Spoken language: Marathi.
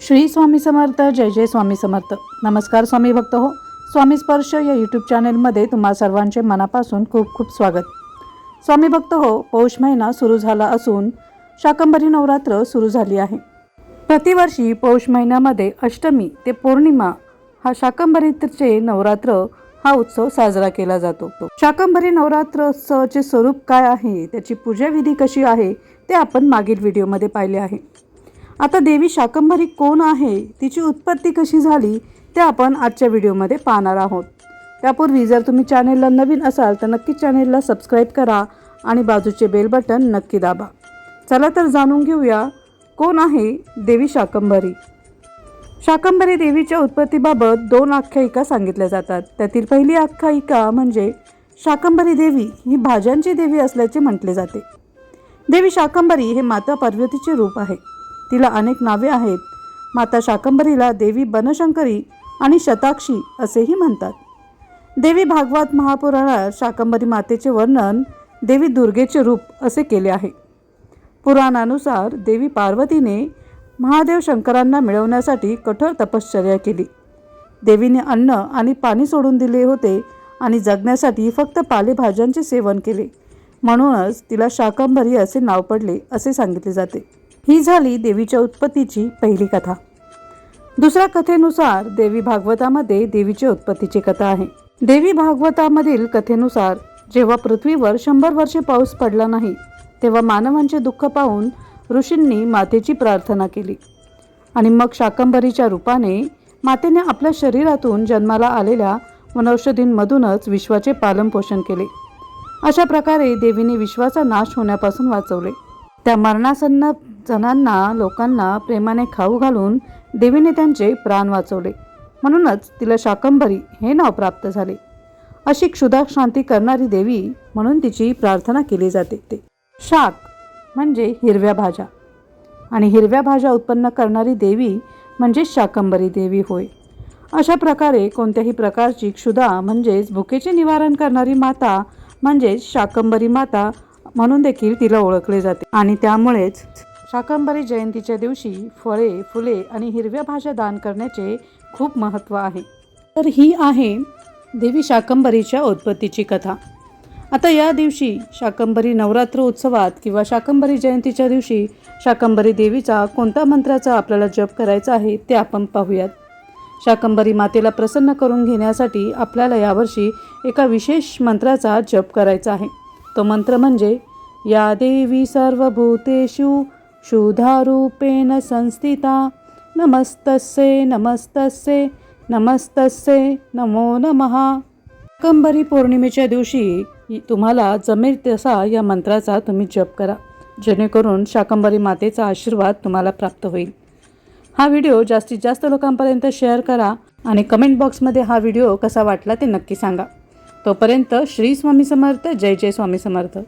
श्री स्वामी समर्थ जय जय स्वामी समर्थ. नमस्कार स्वामी भक्त हो. स्वामी स्पर्श या यूट्यूब चॅनेलमध्ये तुम्हा सर्वांचे मनापासून खूप खूप स्वागत. स्वामी भक्त हो पौष महिना सुरू झाला असून शाकंभरी नवरात्र सुरू झाली आहे. प्रतिवर्षी पौष महिन्यामध्ये अष्टमी ते पौर्णिमा हा शाकंभरीचे नवरात्र हा उत्सव साजरा केला जातो. शाकंभरी नवरात्रोत्सवाचे स्वरूप काय आहे त्याची पूजाविधी कशी आहे ते आपण मागील व्हिडिओमध्ये पाहिले आहे. आता देवी शाकंभरी कोण आहे तिची उत्पत्ती कशी झाली ते आपण आजच्या व्हिडिओमध्ये पाहणार आहोत. त्यापूर्वी जर तुम्ही चॅनेलला नवीन असाल तर नक्की चॅनेलला सबस्क्राईब करा आणि बाजूचे बेल बटन नक्की दाबा. चला तर जाणून घेऊया कोण आहे देवी शाकंभरी? शाकंभरी देवीच्या उत्पत्तीबाबत दोन आख्यायिका सांगितल्या जातात. त्यातील पहिली आख्यायिका म्हणजे शाकंभरी देवी ही भाज्यांची देवी असल्याचे म्हटले जाते. देवी शाकंभरी हे माता पार्वतीचे रूप आहे. तिला अनेक नावे आहेत. माता शाकंभरीला देवी बनशंकरी आणि शताक्षी असेही म्हणतात. देवी भागवत महापुराणात शाकंभरी मातेचे वर्णन देवी दुर्गेचे रूप असे केले आहे. पुराणानुसार देवी पार्वतीने महादेव शंकरांना मिळवण्यासाठी कठोर तपश्चर्या केली. देवीने अन्न आणि पाणी सोडून दिले होते आणि जगण्यासाठी फक्त पालेभाज्यांचे सेवन केले. म्हणूनच तिला शाकंभरी असे नाव पडले असे सांगितले जाते. ही झाली देवीच्या उत्पत्तीची पहिली कथा. दुसऱ्या कथेनुसार देवी भागवतामध्ये देवीच्या उत्पत्तीची कथा आहे. देवी भागवतामधील कथेनुसार जेव्हा पृथ्वीवर शंभर वर्षे पाऊस पडला नाही तेव्हा मानवांचे दुःख पाहून ऋषींनी मातेची प्रार्थना केली. आणि मग शाकंभरीच्या रूपाने मातेने आपल्या शरीरातून जन्माला आलेल्या वनौषधींमधूनच विश्वाचे पालनपोषण केले. अशा प्रकारे देवीने विश्वाचा नाश होण्यापासून वाचवले. त्या मरणासन्न जणांना लोकांना प्रेमाने खाऊ घालून देवीने त्यांचे प्राण वाचवले. म्हणूनच तिला शाकंभरी हे नाव प्राप्त झाले. अशी क्षुधा शांती करणारी देवी म्हणून तिची प्रार्थना केली जाते ते. शाक म्हणजे हिरव्या भाज्या. आणि हिरव्या भाज्या उत्पन्न करणारी देवी म्हणजे शाकंभरी देवी होय. अशा प्रकारे कोणत्याही प्रकारची क्षुधा म्हणजेच भुकेचे निवारण करणारी माता म्हणजेच शाकंभरी माता म्हणून देखील तिला ओळखले जाते. आणि त्यामुळेच शाकंभरी जयंतीच्या दिवशी फळे फुले आणि हिरव्या भाज्या दान करण्याचे खूप महत्त्व आहे. तर ही आहे देवी शाकंभरीच्या उत्पत्तीची कथा. आता या दिवशी शाकंभरी नवरात्र उत्सवात किंवा शाकंभरी जयंतीच्या दिवशी शाकंभरी देवीचा कोणत्या मंत्राचा आपल्याला जप करायचा आहे ते आपण पाहूयात. शाकंभरी मातेला प्रसन्न करून घेण्यासाठी आपल्याला यावर्षी एका विशेष मंत्राचा जप करायचा आहे. तो मंत्र म्हणजे या देवी सर्वभूतेषु क्षुधारूपेण संस्थिता। नमस्तस्ये नमस्तस्ये नमस्तस्ये नमो नमः। कंबरी पौर्णिमेच्या दिवशी तुम्हाला जमेल तसा या मंत्राचा तुम्ही जप करा. जेणेकरून शाकंबरी मातेचा आशीर्वाद तुम्हाला प्राप्त होईल. हा व्हिडिओ जास्तीत जास्त लोकांपर्यंत शेअर करा आणि कमेंट बॉक्समध्ये हा व्हिडिओ कसा वाटला ते नक्की सांगा. तोपर्यंत श्री स्वामी समर्थ जय जय स्वामी समर्थ.